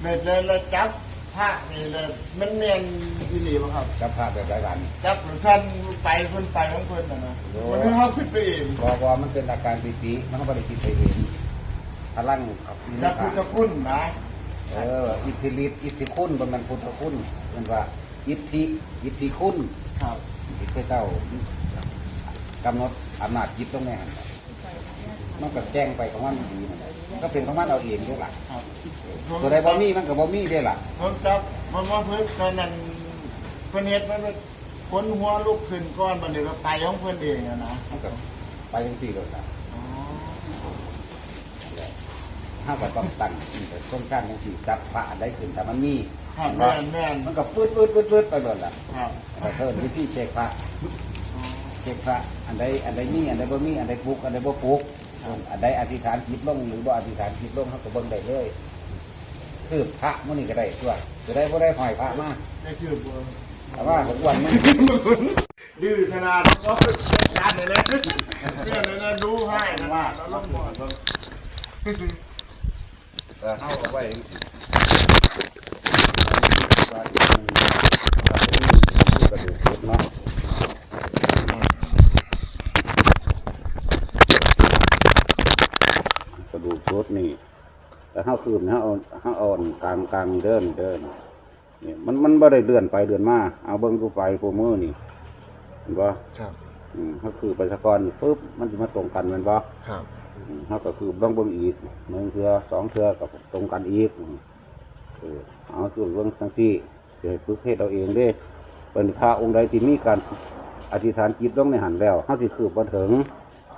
เน็ตเลยเลยจับพระนี่เลยมันเนียนอีหลีบ่ครับกับภาพแบบไรกัน จับหรือท่านไปเพิ่นไปของเพิ่นน่ะนะมันให้เฮาขึ้นไปเองบอว่ามันเป็นอาการปีติมันก็บริกิตไปเองพลังกับอินจับพุทธคุณนะเอออิทธิฤทธิ์อิทธิคุณบนมันพุทธคุณมันว่า อิทธิอิทธิคุณครับที่เคยเจ้ากำหนดอำนาจจิตตรงนี้หั่นมันก็แจ้งไปของมันดีมันมัน ก็เป็นของมันเอาเองด้วยล่ะครับตัวใดบ่มีมันก็บ่มีได้ล่ะผมจับมันว่าเพิ่นตอนนั้นเพิ่นเฮ็ดมันคนหัวลุกขึ้นก้อนบัดนี้ก็ไปของเพิ่นเองอะนะมันก็ไปจังซี่เลยล่ะอ๋อถ้าก็ต้องตั้งอินแต่ต้นชาติจังซี่จับพระอันใดขึ้นแต่มันมีครับแม่นแม่นมันก็ปืดปืดปืดปืดไปหมดล่ะครับแต่เพิ่นวิธีเช็คพระอ๋อเช็คพระอันใดอันใดมีอันใดบ่มีอันใดปลูกอันใดบ่ปลูก อันใดอธิษฐานจิตลงหรือบ่อธิษฐานจิตลงเขาก็เบิ่งได้เลยคือพระมื้อนี้ก็ได้ตัวจะได้บ่ได้หอยพระมาได้คือบ่แต่ว่าผมวันมันดื้อขนาดก็จัดเลยเลยเนี่ยเนี่ยดูให้นะว่าแล้วลงบ่เบิ่งเออเอาเอาไว้ว่ามันกระดูกสุดเนาะก ระดูกสุดนี่แต่เฮาคืนเฮาเอาเฮาเอาอันกลางกลางเดินเดินนี่มันมันบ่ได้เลื่อนไปเลื่อนมาเอาเบิ่งกูไปกูมือนี่เห็นบ่ครับอืมเขาคือประชากรปุ๊บมันจะมาตรงกันแมันบ่ ครับอืมเขาก็คือต้องเบิ่งอีกหนึ่งเทือสองเทือกับตรงกันอีกอืมเออเอาคือเบิ่งทั้งที่จะให้ฝึกให้เราเองเด้เป็นพระองค์ใดที่มีการอธิษฐานจิตลงในหันแล้วเขาสิคือบ่ถึง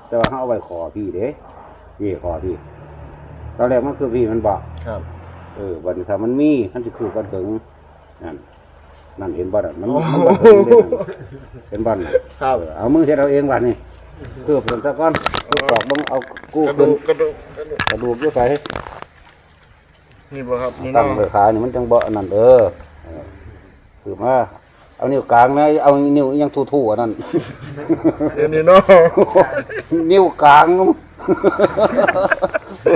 แต่ว่าเขาเอาไว้ขอพี่เด้พี่ขอพี่ ตอนแรกมันคือพี่มันบอกครับเออวันนี้ถ้ามันมีมันสิคือบ่ถึงนั่นนั่นเห็นบ่น่ะมันมันบ่ถึงเด้นั่นเห็นบ่น่ะครับเออเอามือเฮ็ดเอาเองบัดนี้คือเพิ่นตะก้อนคือตอกเบิ่งเอากู้กระขึ้ดูนกกระดูกกระดูกกระดูกอยู่ไสนี่บ่ครับนี่ตั้งเนาะไว้ขานี่มันจังบ่อันนั้นเออเออคือมาเอานิ้วกลางนะเอานิ้วอิหยังทู่ๆอันนั้น เดี๋ยวนี้เนาะ นิ้วกลาง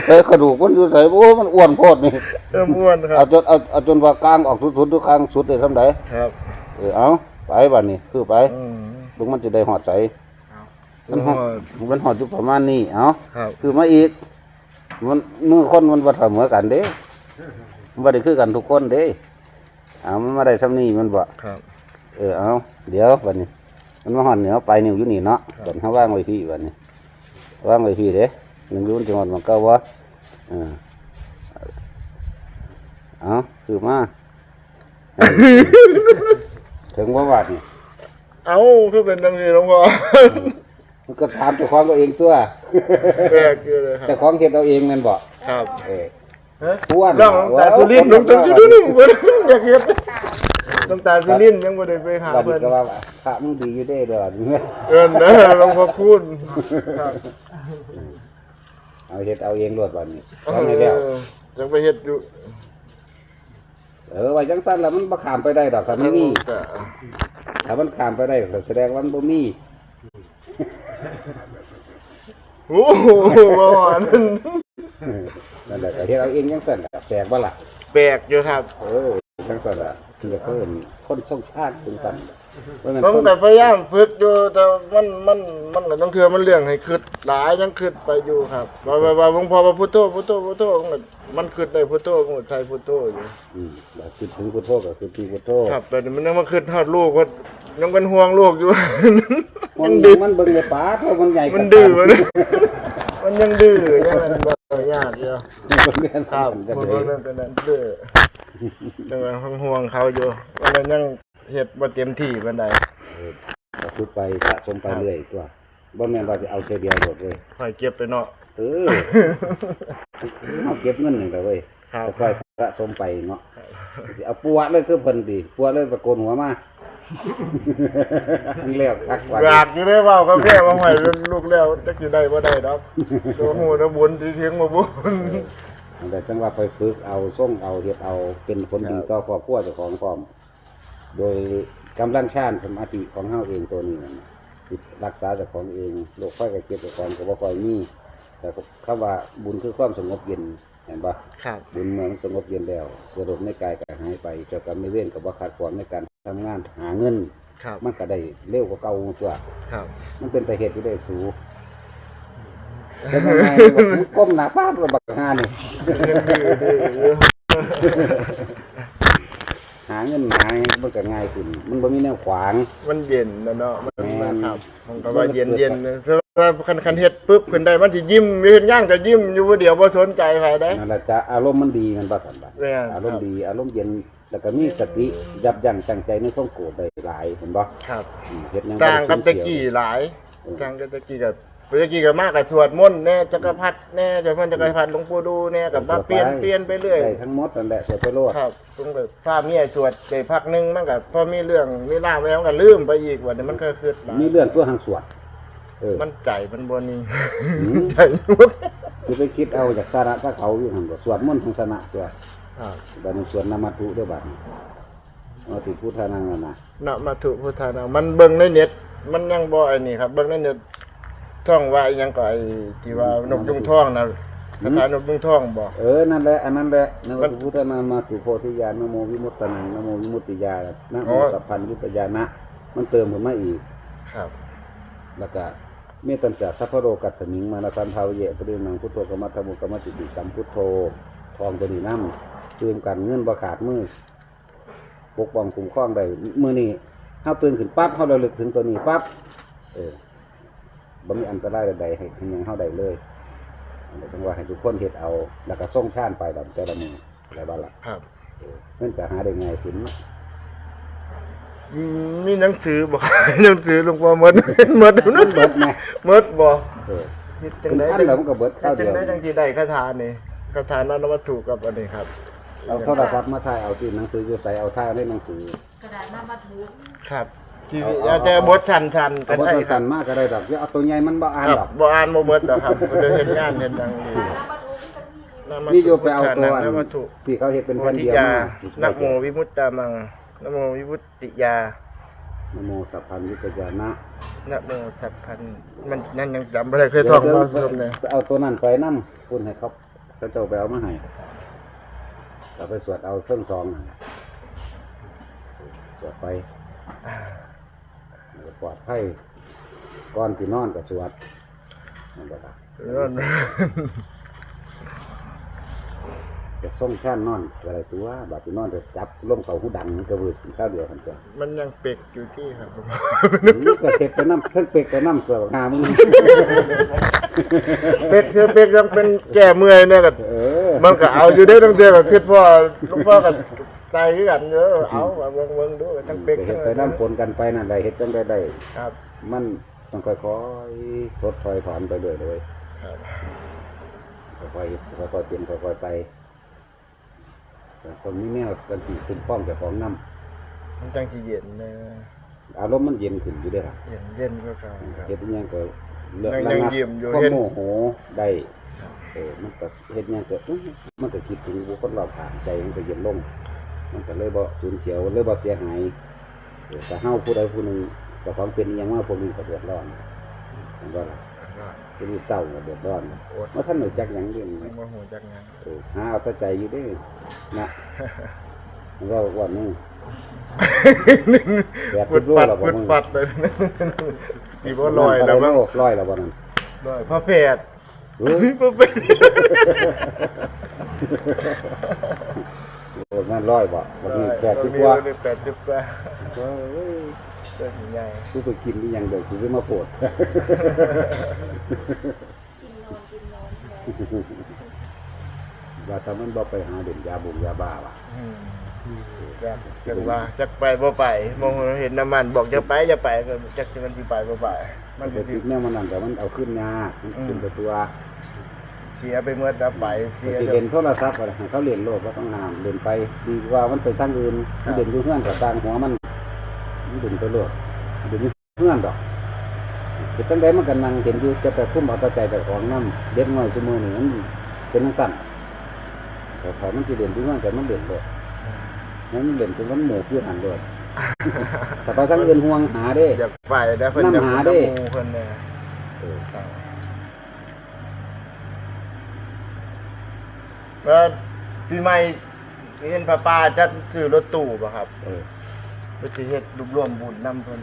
เฮ้ยกระดูกมันอยู่ไสโอ้มันอ้วนโพดนี่เริ่มอ้วนครัเอาบจนเอาเอาจนว่ากลางออกสุดๆทุกครั้งสุดได้ซำใดครับเออเอาไปบัดนี้คือไปอืมลุงมันจะได้หอดใจมันหอดมันหอดอยู่ประมาณนี้เอาครับคือมาอีก มันมือคนมันบ่เสมอกันเด้มันบ่ได้คือกันทุกคนเด้เอามันมาได้ซ้ำนี้มันบ่ ครับ เออเอาเดี๋ยวบัดนี้ มันมาหอนเหนียวไปนิ้วอยู่นี่เนาะบัดเฮาว่างไว้พี่บัดนี้ ว่างไว้พี่เด้หนึ่งอยุ่นจังหวัดมันเก่าบ่เออเอาคือมาถึงว่าบาดนี่เอ้าคือเป็นดังนี้หลวงพ่อมันก็ถามเจ้าของตัวเองตัวแปลกอยู่เลยครัเจ้าบของเฮ็ดเอาเองแม่นบ่ครับเออฮะอ้วนน้องตาสุรินทร์น้องตาสุรินทร์บ่ได้อยากเฮ็ดน้องตาสุรินทร์ยังบ่ได้ไปหาบัดเพิ่นี้นก็ว่า พระมึงดีอยู่เด้เด้อเอิ้นนะหลวงพ่อคุณครับ เอาเฮ็ดเอาเองรวดบัดนี้ทำให้แล้วเออยังไปเฮ็ดอยู่เออไว้จังซั่นแล้วมันบ่ข้ามไปได้ดอกคันไม่มีแต่ถ้ามันข้ามไปได้ก็แสดงว่ามันบ่มีโอ้โหบ่หวานนั่นแหละก็เฮ็ดเอาเองจังซั่นล่ะแปลกบ่ล่ะแปลกอยู่ครับ เออจังซั่นล่ะ ที่เพิ่นคนทรงชาติจังซั่นว่าแม่นต้องคนแต่พยายามฝึกอยู่แต่มันมันมันก็ต้องเทื่อมันเรื่องให้คิดหลายยังคิดไปอยู่ครับว่าว่าว่าหลวงพ่อว่าพุทโธพุทโธพุทโธมันก็มันคิดได้พุทโธมันก็ใช้พุทโธอยู่อืมแล้วคิดถึงพุทโธก็คือที่พุทโธครับ แต่มันยังมาคิดฮอดลูกว่ายังเป็นห่วงลูกอยู่มัมันนดื้อมันเบิ่งในป่าเพราะมันใหญ่มันดื้อมันมันยังดื้อยังมันบ่ยากอยู่มันเรียนครับกันมันเลก็ยเรื่องเป็นนั้นดื้อ จังหวะห่วงเขาอยู่ว่ามันยังเฮ็ดบ่เต็มที่ปานใดก็คือไปสะสมไปเรื่อยตัวบ่แม่นว่าจะเอาเทียวเดียวหมดเลยค่อยเก็บไปเนาะ เออเอาเก็บเงินนี่แหละเว้ยครับค่อยๆสะสมไปเนาะสิเอาปัวเลยคือเพิ่นดิปัวเลยตะโกนหัวมาอันแล้วคักกว่าอยากอยู่ได้เว้ากับแม่ว่าห้อยลูกแล้วจักสิได้บ่ได้ดอกโอ้โหตะบุญที่เถียงบ่บุญ แต่จังว่าไปฝึกเอาส่งเอาเฮ็ดเอาเป็นผลดีต่อครอบครัวเจ้าของพร้อม โดยกำลังชาญสมาธิของเฮาเองตัวนี้นั่นสิรักษาเจ้าของเองโรคไฟก็เก็บเจ้าของก็บ่ค่อยมีแต่คำว่าบุญคือความสงบเย็นเห็นปะครับบุญเมืองสงบเย็นแล้วสรุปในกายก็หายไปเจ้ากรรมในายเวรกับว่าขาดขวางในการทำงานหาเงินครับมันก็ได้เร็วกว่าเก่าตัวครับมันเป็นแต่เหตุที่ได้สู เป็นยังไงมันก้มหน้าป้าบบักงานนี่หาเงินหามันก็ง่ายขึ้นมันบ่มีแนวขวาง มันเย็นนะเนาะมันแม่นครับผมก็ว่าเย็นเย็นๆเพราะว่าคันคันเฮ็ดปุ๊บขึ้นได้มันสิยิ้มเฮ็ดย่างก็ยิ้มอยู่ผู้เดียวบ่สนใจใครได้ นั่นแหละจะอารมณ์มันดีมันประสันบัดแม่นอารมณ์ดีอารมณ์เย็นแล้วก็มีสติยับยั้งตั้งใจในความโกรธได้หลายเห็นบ่ครับอืมเฮ็ดหยังต่างกับบ่ตะได้กี้เสียหลายเออต่างกับตะกี้กับ ตะกี้กับมากกับสวดมนต์แน่จักรพรรดิแน่เดี๋ยวมันจักรพรรดิหลวงปู่ดูแน่กับมาเปลี่ยนเปลี่ยนไปเรื่อยได้ทั้งหมดนั่นแหละแต่ไปโลดครับตรงแบบถ้าเมียสวดได้พักหนึงมันก็พอมีเรื่องมีราวแล้วมันก็ลืมไปอีกวันนี้มันก็คือหลายมีเรื่องตัวหางสวดเออมันใจมันบ่นิ่งอืมใจมันคือไปคิดเอาจากสาระถ้าเขาอยู่หั่นบ่สวดมนต์ทางสนะตัวครับบัดนี้สวดนามาตุเด้อบัดนี้เอาติพุทธานังนั่นน่ะนะมาถุพุทธานามันเบิ่งในเน็ตมันยังบ่ไอ้นี่ครับเบิ่งในเน็ต ท่องว่าอิหยังก็ไอ้ที่ว่านกยุงท่องนะคาถานกยุงท่องบ่เออ นั่นแหละ อันนั้นแหละนะมันพุทธนามาตุโพธิญาณนะโมวิมุตตนังนะโมวิมุตติญาณนะอ๋โมอสัพพัญญุตญาณะมันเติมขึ้นมาอีก ครับ แล้วก็เมตัญจะสัพพะโรกัสสมิงมานาสันทาวเยปรินังพุทโธกรรมธรรมุกรรมติติสัมพุทโธทองตัวนี้น้ำตื่มกันเงินบ่ขาดมือปกป้องคุ้มครองได้มือนี้เฮาตื่นขึ้นปั๊บเฮาระลึกถึงตัวนี้ปั๊บเออ บ่มีอันตรายใดๆให้ให้หยังเฮาได้เลยอันนี้ต้องว่าให้ทุกคนเฮ็ดเอา แล้วก็ส่งชานไปแบบแต่ละมืออะไรบ้างล่ะครับเออมันจะหาได้ง่ายขึ้นอืมมีหนังสือบ่หนังสือหลวงพ่อหมดหมดมันเบิดไงหมดบ่เออเฮ็ดเป็จันงได๋อันแล้วมันก็เบิดข้าวจัเดีงยวได๋จังสิได้คาถานี่คาถานอนวัตถุกับอันนี้ครับเอาโทรศัพท์มาถ่ายเอาที่หนังสืออยู่ใส่เอาถ่ายในหนังสือกระดาษหน้าบัตรทุกครับ ที่เอาเอาเอาแต่บทสั้นๆก็เอาบ่ได้ครัสั่บนมากก็ได้ดอกอย่าเอาตัวใหญ่มันบ่อ่านครับดอก บ่อ่านบ่หมดดอกครับก็ได้เฮ็ดงานเฮ็ดดังนี้หน้าบัตรทุกมันก็มีอยู่นามนี่โยไปเอาตัวอันนวัตถุที่เขาเฮ็ดเป็นโพแผ่นธิเดียวยามานะโมวิมุตตามังนะโมวิมุตติยานะโมสัพพัญญุตญาณะนะโมสัพพันมันนั่นยังจำบ่ได้เคยท่องมาเพิ่มเลยไปเอาตัวนั้นไปนำคุณให้เขาเขาเจ้าไปเอามาให้ก็ไปสวดเอาเครื่องซองนั่นน่ะสวดไป ปลอดภัยก่อนสินอนก็สวดนั่นแหละครับนั่นจะส่งชานนอนอะไรตัวบาดสินอนจะจับล่มเขาหูดังมันก็วืดข้าวเดียวกันตัวมันยังเป็กอยู่ที่ครับนี่ก็เป็กไปน้ำทั้งเป็กไปน้ำเสือกหามึงเป็กคือเป็กยังเป็นแก้เมื่อยเนี่ยก็เออมันก็เอาอยู่ได้ตั้งแต่ก็คิดพ่อหลูกพ่อก็ ใจคือกันเด้อเอาว่าเบิ่งเบิ่งดูทั้งเป็กเฮ็ทั้ดงไปน้ำปนกันไปนั่นใดเฮ็ดจังได้ได้ครับ มันต้องค่อยๆทดถอยถอนไปเรื่อยเลยครับค่อยๆค่อยๆเปลี่ยนค่อยๆไปแต่คนมีแนวกันสีคุ้มป้องแต่ของน้มันจังสิเย็นนะำอารมณ์มันเย็นขึ้นอยู่เด้อล่ะเย็นเย็นก็ครับครับเฮ็ดอิหยังก็เลือกยังระยังงับยิ้มอยู่ความเห็นโมโหได้เออมันก็เฮ็ดอิหยังก็อื้อมันก็คิดถึงบุคคลรอบข้างใจมันก็เย็นลง มันก็เลยบ่สูญเสียเลยบ่เสียหายเออแต่เฮาผู้ใดผู้หนึงเจ้าของเป็นอิหยังว่าพวกนี้ก็เดือดร้อนเห็นบ่ล่ะผู้นี้เต้าก็เดือดร้อนอดเมื่อท่านรู้จักหยังเรื่องมันี้นบ่ฮู้จักงานเออหาเอาแต่ใจอยู่เด้นะมันก็วันหนึงแบบพุคิดดรู้ปัดแล้วบ่พุดมึงปัดเลยมีบ่ลอยแล้วมั้มั้งลอยแล้วบ่นั่นลอยพระเพทย์เฮ้ยพระเพทย์โอ้ นั่นลอยบ่บ่มีแปดสิบมีกว่าแปดสิบกว่าเฮ้ยเส้นใหญ่กูไปกินอีหยังเด้อสิสิมาโปวดกินนอนกินนอนว่าถ้ามันบ่ไปหาเด่นยาบุงยาบ้าว่ะอืมจักจักว่าจักไปบ่ไปมองเห็นน้ำมันบอกจะไปจะไปก็จักสิมันสิไปบ่ไป มันไปก็ติสิดแนวมันนั่นแต่มันเอาขึ้นยากมันขึ้นไปตัว เสียไปเมื่อดับไปเสียสิเด้เล่อนโทรศัพท์ก็ให้เขาเล่นโลดว่าต้องห้ามเล่นไปดีกว่ามันไปทางอื่นมันเล่นอยู่เฮือนกับตางหัวมันมันเล่นไปโลดมันเล่นอยู่เฮือนดอกเฮ็ดจังไดมันก็นั่งเห็นอยู่จะไปคุ้มเอาแต่ใจแต่ของนำเด็กน้อยซุมื้อนี้มันเป็นจังซั่นแต่เขามันสิเล่นอยู่เฮือนแต่มันเล่นโลดมันเล่นจนมันหมู่คือหันโลดแต่ไปทางอื่นห่วงหาเด้อยากไปได้เพิ่นนำหาเด้อยกไปน้ำหมู่เพิ่นเนี่ย เออ ครับ แล้วปีใหม่เห็นพระป้าจัดซื้อรถตู้ป่ะครับเออไปสิเฮ็ดรวบรวมบุญนำเพิ่น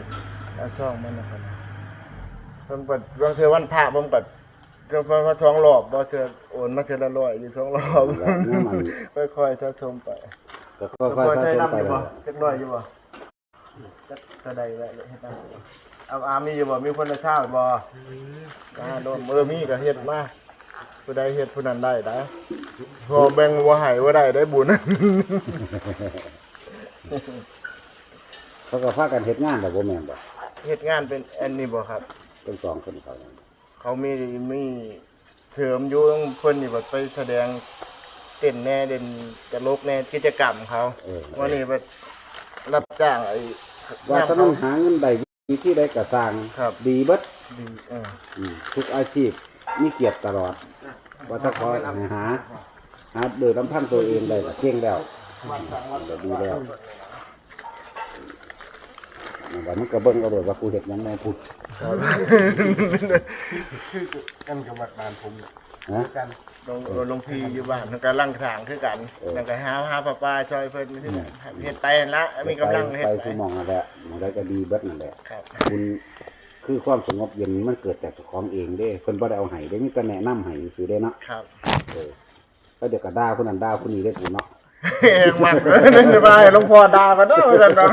เอาช่องมันนะครับเพิ่นก็บางเทื่อวันพระผมก็เรื่องเพิ่นเขาท้องรอบบ่เทื่อโอนมาเทื่อละร้อยอยู่ท้องรอบแล้วเนี่ยมันค่อยๆเท่าชมไปก็ค่อยๆใช้สะสมน้ำไปอยู่เลบ่ยจักร้อยอยู่บ่จักกระไดแวะเลยเฮ็ดน้ำอยู่เอาอามีอยู่บ่มีคนละเช้าบ่ก็โดนเออมีก็เฮ็ดมา ผู้ใดเฮ็ดผู้นั้นได้ได้พอแบ่งบ่ให้บ่ได้ได้บุญ เขาก็พากันเฮ็ดงานแบบบ่แม่นบ่เฮ็ดงานเป็นอันนี้บ่ครับ เป็นสองคนเขาเนี่ยเขามีมีเสริมอยู่เพิ่นนี่แบบไปแสดงเต้นแน่เด่นตลกแน่กิจกรรมเขาเออวันนี้แบบรับจ้างไอ้ว่าถ้าต้องหาเงินได้วิธีใดก็สร้างครับ ดีเบิดดีเออ อืมทุกอาชีพมีเกียรติตลอด ว่าถ้าขอให้หาหาโดยลำพังตัวเองได้ก็เก่งแล้วก็ดีแล้วว่ามันก็เบิ่งเอาโดดว่ากูเฮ็ดหยังแม่พูดกันกับบัดบานผมฮะกันลงลงพีอยู่บ้านเพิ่นก็ลังทางคือกันเออแล้วก็หาหาป้าป้าช่วยเพิ่นคือกันเฮ็ดไปนั่นละมีกำลังเฮ็ดไปไปคือมองนั่นแหละมันได้ก็ดีเบิดนั่นแหละครับคุณ คือความสงบเย็นมันเกิดจากเจ้าของเองเด้เพิ่นบ่ได้เอาให้ได้มีแต่แนะนำให้ซื่อเด้เนาะครับเออแล้วเดี๋ยวก็ด่าคนนั้นด่าคนนี้ได้กูเนาะเองมากเลยนั่นจะมาให้หลวงพ่อด่ากันเด้อว่าซั่นเนาะ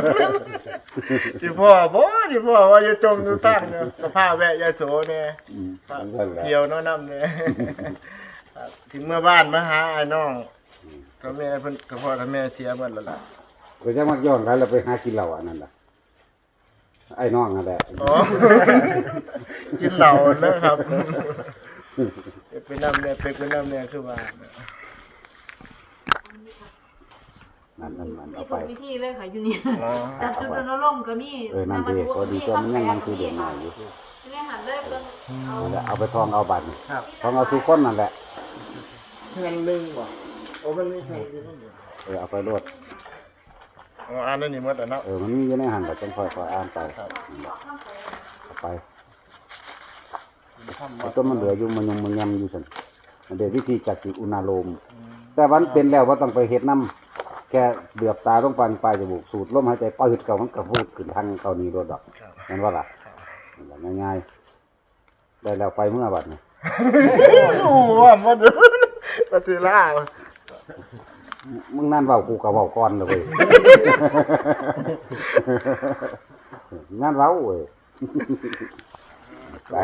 ที่พ่อบ่ที่พ่อว่าอย่าจมอยู่ตั้งเนี่ยสภาพแวะยาโสเนี่ยอืมครับนั่นแหละเที่ยวเน้อน้ำเนี่ยครับถึงเมื่อบ้านมาหาไอ้น้องก็แม่เพิ่นก็พ่อกับแม่เสียหมดแล้วล่ะก็จะมักย้อนกันแล้วไปหากินเหล้าอันนั้นล่ะ ไอ้น้องนั่นแหละอ๋อ กินเหล้าเนอะครับไปน้ำเนี่ยไปไปน้ำเนี่ยคือว่านั่นนั่นนั่นมีเอาทุไปกวิธีเลยค่ะอยู่นี่อ๋อจัดจุดรณรงค์ก็มีเออนั่นดีก็ดีตัวมันยังมันคือเดือนหน้าอยู่เนี่ยหันเลยเบิ่งเอานั่นแหละเอาไปทองเอาบัตรครับทองเอาทุกคนนั่นแหละเงินหนึงบ่โอ้มันมีแค่อยู่นั่นเดียวเออเอาไปรด อ๋ออ่านนั่นนี่หมดแล้วเนาะ เออมันมีอยู่ในหันแต่ต้องคอยคอยอ่านไปครับ นั่นแหละเอาไปเอาต้นมันเหลืออยู่มันยังมันยำอยู่สันมันเดี๋ยววิธีจัดจิอุณาโลม แต่วันเป็นแล้วว่าต้องไปเฮ็ดน้ำแค่เดือบตาลงไปปลายจมูกสูดลมหายใจปืดเก่ามันก็พูดขึ้นทางเกานี้รถดอกครับ นั่นว่าล่ะนั่นแหละง่ายๆได้แล้วไปเมื่อบัดนี้ โอ้โหว่ามันปฏิลา มึงนั่นเว้ากูก็เว้าก่อนเลยเว้ยนั่นเว้าเว้ย ไป